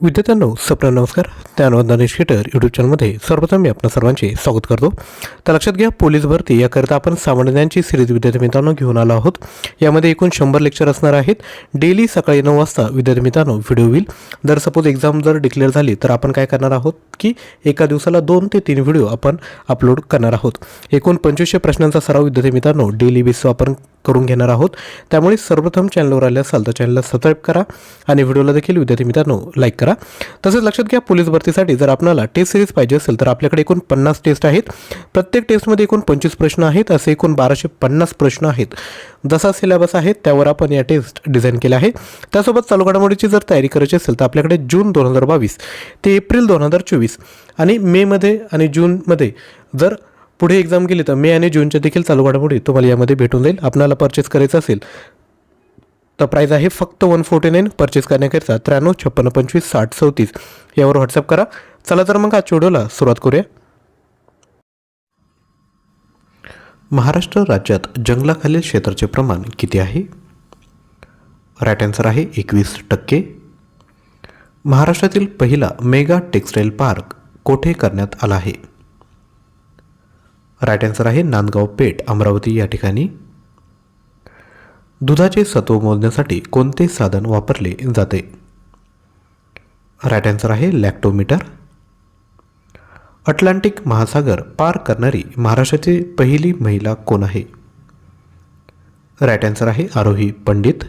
विद्यार्थ्यांनो सप्र नमस्कार. त्यानुबंध theatre YouTube चॅनलमध्ये सर्वप्रथम मी आपल्या सर्वांचे स्वागत करतो. तर लक्षात घ्या पोलीस भरती याकरिता आपण सामान्यांची सिरीज विद्यार्थी मित्रांनो घेऊन आलो आहोत. यामध्ये एकूण शंभर लेक्चर असणार आहेत. डेली सकाळी नऊ वाजता विद्यार्थी मित्रांनो व्हिडिओ होईल जर सपोज एक्झाम जर डिक्लेअर झाली तर आपण काय करणार आहोत की एका दिवसाला दोन ते तीन व्हिडिओ आपण अपलोड करणार आहोत. एकूण पंचवीसशे प्रश्नांचा सराव विद्यार्थी मित्रांनो डेली बेसवर आपण करून घेणार आहोत. त्यामुळे सर्वप्रथम चॅनलवर आले असाल तर चॅनलला सबस्क्राईब करा आणि व्हिडिओला देखील विद्यार्थी मित्रांनो लाईक करा. तसेच लक्षात घ्या पोलीस भरतीसाठी जर आपल्याला टेस्ट सिरीज पाहिजे असेल तर आपल्याकडे एकूण पन्नास टेस्ट आहेत. प्रत्येक टेस्टमध्ये एकूण पंचवीस प्रश्न आहेत. असे एकूण बाराशे पन्नास प्रश्न आहेत. जसा सिलेबस आहे त्यावर आपण या टेस्ट डिझाईन केल्या आहे त्यासोबत चालू घडामोडीची जर तयारी करायची असेल तर आपल्याकडे जून दोन हजार बावीस ते एप्रिल दोन हजार चोवीस आणि मेमध्ये आणि जूनमध्ये जर पुढे एक्झाम गेली तर मे आणि जूनच्या देखील चालू घडामोडी तुम्हाला यामध्ये भेटून जाईल. आपल्याला परचेस करायचं असेल तर प्राईज आहे फक्त वन फोर्टी नाईन परचेस करण्याकरिता त्र्याण्णव छप्पन्न पंचवीस साठ चौतीस यावर व्हॉट्सअप करा. चला तर मग आजच्या व्हिडिओला सुरुवात करूया. महाराष्ट्र राज्यात जंगलाखालील क्षेत्राचे प्रमाण किती आहे? राईट आन्सर आहे एकवीस टक्के. महाराष्ट्रातील पहिला मेगा टेक्सटाईल पार्क कोठे करण्यात आला आहे? राईट आन्सर आहे नांदगाव पेठ अमरावती या ठिकाणी. दुधाचे सत्व मोजण्यासाठी कोणते साधन वापरले जाते? राईट आन्सर आहे लॅक्टोमीटर अटलांटिक महासागर पार करणारी महाराष्ट्राची पहिली महिला कोण आहे? राईट आन्सर आहे आरोही पंडित.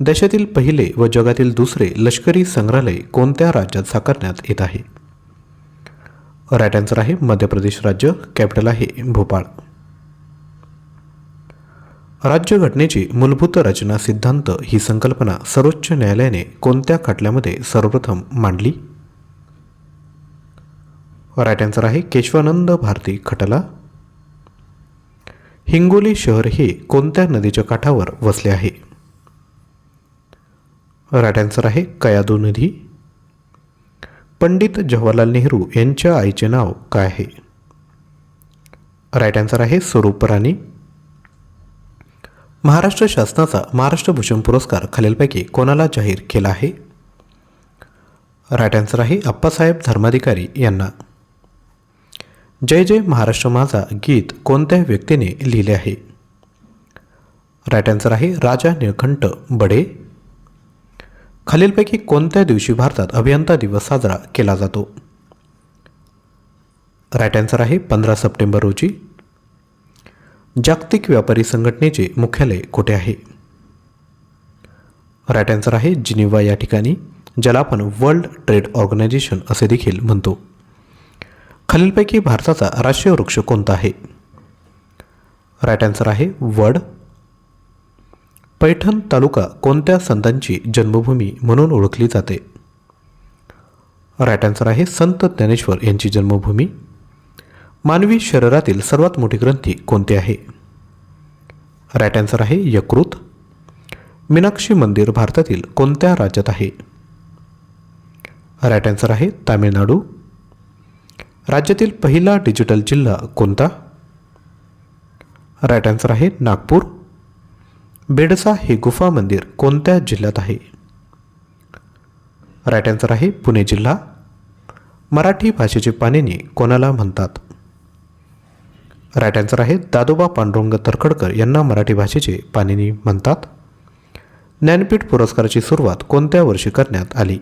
देशातील पहिले व जगातील दुसरे लष्करी संग्रहालय कोणत्या राज्यात साकारण्यात येत आहे? राईट आन्सर आहे मध्य प्रदेश राज्य कॅपिटल आहे भोपाळ. राज्यघटनेची मूलभूत रचना सिद्धांत ही संकल्पना सर्वोच्च न्यायालयाने कोणत्या खटल्यामध्ये सर्वप्रथम मांडली? राईट आन्सर आहे केशवानंद भारती खटला. हिंगोली शहर हे कोणत्या नदीच्या काठावर वसले आहे? राईट आन्सर आहे कयादू नदी. पंडित जवाहरलाल नेहरू यांच्या आईचे नाव काय आहे? राईट आन्सर आहे स्वरूप राणी. महाराष्ट्र शासनाचा महाराष्ट्र भूषण पुरस्कार खालीलपैकी कोणाला जाहीर केला आहे? राईट आन्सर आहे अप्पासाहेब धर्माधिकारी यांना. जय जय महाराष्ट्र माझा गीत कोणत्या व्यक्तीने लिहिले आहे? राईट आन्सर आहे राजा निळकंठ बडे. खालीलपैकी कोणत्या दिवशी भारतात अभियंता दिवस साजरा केला जातो? राईट आन्सर आहे पंधरा सप्टेंबर रोजी. जागतिक व्यापारी संघटनेचे मुख्यालय कुठे आहे? राईट आन्सर आहे जिनिव्हा या ठिकाणी ज्याला आपण वर्ल्ड ट्रेड ऑर्गनायझेशन असे देखील म्हणतो. खालीलपैकी भारताचा राष्ट्रीय वृक्ष कोणता आहे? राईट आन्सर आहे वड. पैठण तालुका कोणत्या संतांची जन्मभूमी म्हणून ओळखली जाते? राईट आन्सर आहे संत ज्ञानेश्वर यांची जन्मभूमी. मानवी शरीरातील सर्वात मोठी ग्रंथी कोणती आहे? राईट आन्सर आहे यकृत. मीनाक्षी मंदिर भारतातील कोणत्या राज्यात आहे? राईट आन्सर आहे तामिळनाडू. राज्यातील पहिला डिजिटल जिल्हा कोणता? राईट आन्सर आहे नागपूर. बेडसा हे गुफा मंदिर कोणत्या जिल्ह्यात आहे? राईट आन्सर आहे पुणे जिल्हा. मराठी भाषेचे पाणिनी कोणाला म्हणतात? राईट आन्सर आहे दादोबा पांडुरंग तरखडकर यांना मराठी भाषेचे पाणिनी म्हणतात. ज्ञानपीठ पुरस्काराची सुरुवात कोणत्या वर्षी करण्यात आली?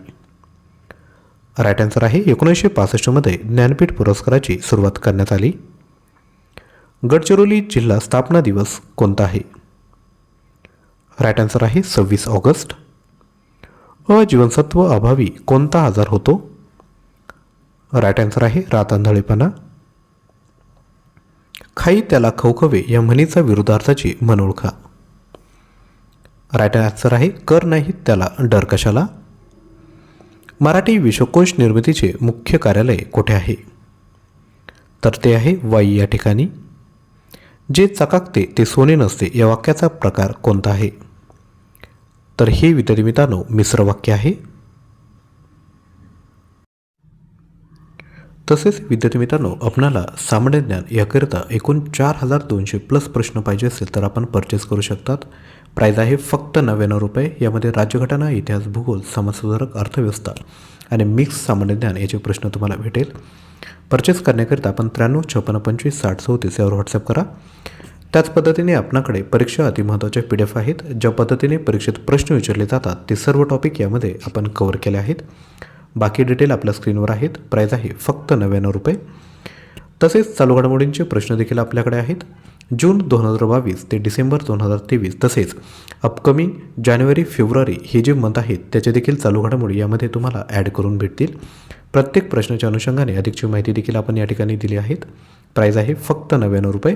राईट आन्सर आहे एकोणीसशे पासष्टमध्ये ज्ञानपीठ पुरस्काराची सुरुवात करण्यात आली. गडचिरोली जिल्हा स्थापना दिवस कोणता आहे? राईट आन्सर आहे सव्वीस ऑगस्ट. अजीवनसत्व अभावी कोणता आजार होतो? राईट आन्सर आहे रातांधळेपणा. खाई त्याला खवखवे या म्हणीचा विरुद्धार्थाची म्हण ओळखा राईट आन्सर आहे कर नाही त्याला डर कशाला? मराठी विश्वकोश निर्मितीचे मुख्य कार्यालय कुठे आहे? तर ते आहे वाई या ठिकाणी. जे चकाकते ते सोने नसते या वाक्याचा प्रकार कोणता आहे? तर हे विद्यार्थी मित्रांनो मिश्र वाक्य आहे. तसेच विद्यार्थी मित्रांनो आपणाला सामान्य ज्ञान याकरिता एकूण चार हजार दोनशे प्लस प्रश्न पाहिजे असेल तर आपण परचेस करू शकतात. प्राईज आहे फक्त नव्याण्णव रुपये. यामध्ये राज्यघटना इतिहास भूगोल समाजसुधारक अर्थव्यवस्था आणि मिक्स सामान्य ज्ञान याचे प्रश्न तुम्हाला भेटेल. परचेस करण्याकरिता आपण त्र्याण्णव छप्पन्न पंचवीस साठ चौतीस यावर व्हॉट्सअप करा. त्याच पद्धतीने आपणाकडे परीक्षा अतिमहत्वाच्या पी डी एफ आहेत. ज्या पद्धतीने परीक्षेत प्रश्न विचारले जातात ते सर्व टॉपिक यामध्ये आपण कव्हर केले आहेत. बाकी डिटेल आपल्या स्क्रीनवर आहेत. प्राईज आहे फक्त नव्याण्णव रुपये. तसेच चालू घडामोडींचे प्रश्न देखील आपल्याकडे आहेत. जून दोन हजार बावीस ते डिसेंबर दोन हजार तेवीस तसेच अपकमिंग जानेवारी फेब्रुवारी हे जे मंथ आहेत त्याचे देखील चालू घडामोडी यामध्ये तुम्हाला ॲड करून भेटतील. प्रत्येक प्रश्नाच्या अनुषंगाने अधिकची माहिती देखील आपण या ठिकाणी दिली आहेत. प्राईज आहे फक्त नव्याण्णव रुपये.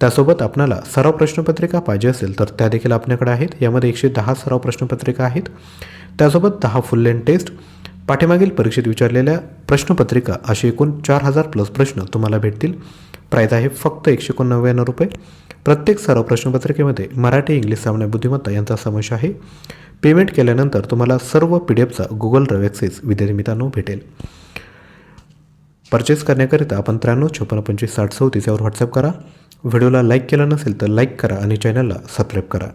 त्यासोबत आपणाला सराव प्रश्नपत्रिका पाहिजे असेल तर त्या देखील आपल्याकडे आहेत. यामध्ये एकशे दहा सराव प्रश्नपत्रिका आहेत. त्यासोबत दहा फुल लेन टेस्ट पाठीमागील परीक्षेत विचारलेल्या प्रश्नपत्रिका असे एकूण चार हजार प्लस प्रश्न तुम्हाला भेटतील. प्राईज आहे फक्त एकशे एकोणनव्याण्णव रुपये. प्रत्येक सराव प्रश्नपत्रिकेमध्ये मराठी इंग्लिश सामान्य बुद्धिमत्ता यांचा समावेश आहे. पेमेंट केल्यानंतर तुम्हाला सर्व पी डी एफचा गुगल ड्राईव्ह ॲक्सेस विद्यार्थी मित्रांनो भेटेल. परचेस करण्याकरिता आपण त्र्याण्णव छप्पन्न पंचवीस साठ चौतीस यावर व्हॉट्सअप करा. व्हिडिओला लाईक केला नसेल तर लाईक करा आणि चॅनलला सबस्क्राईब करा.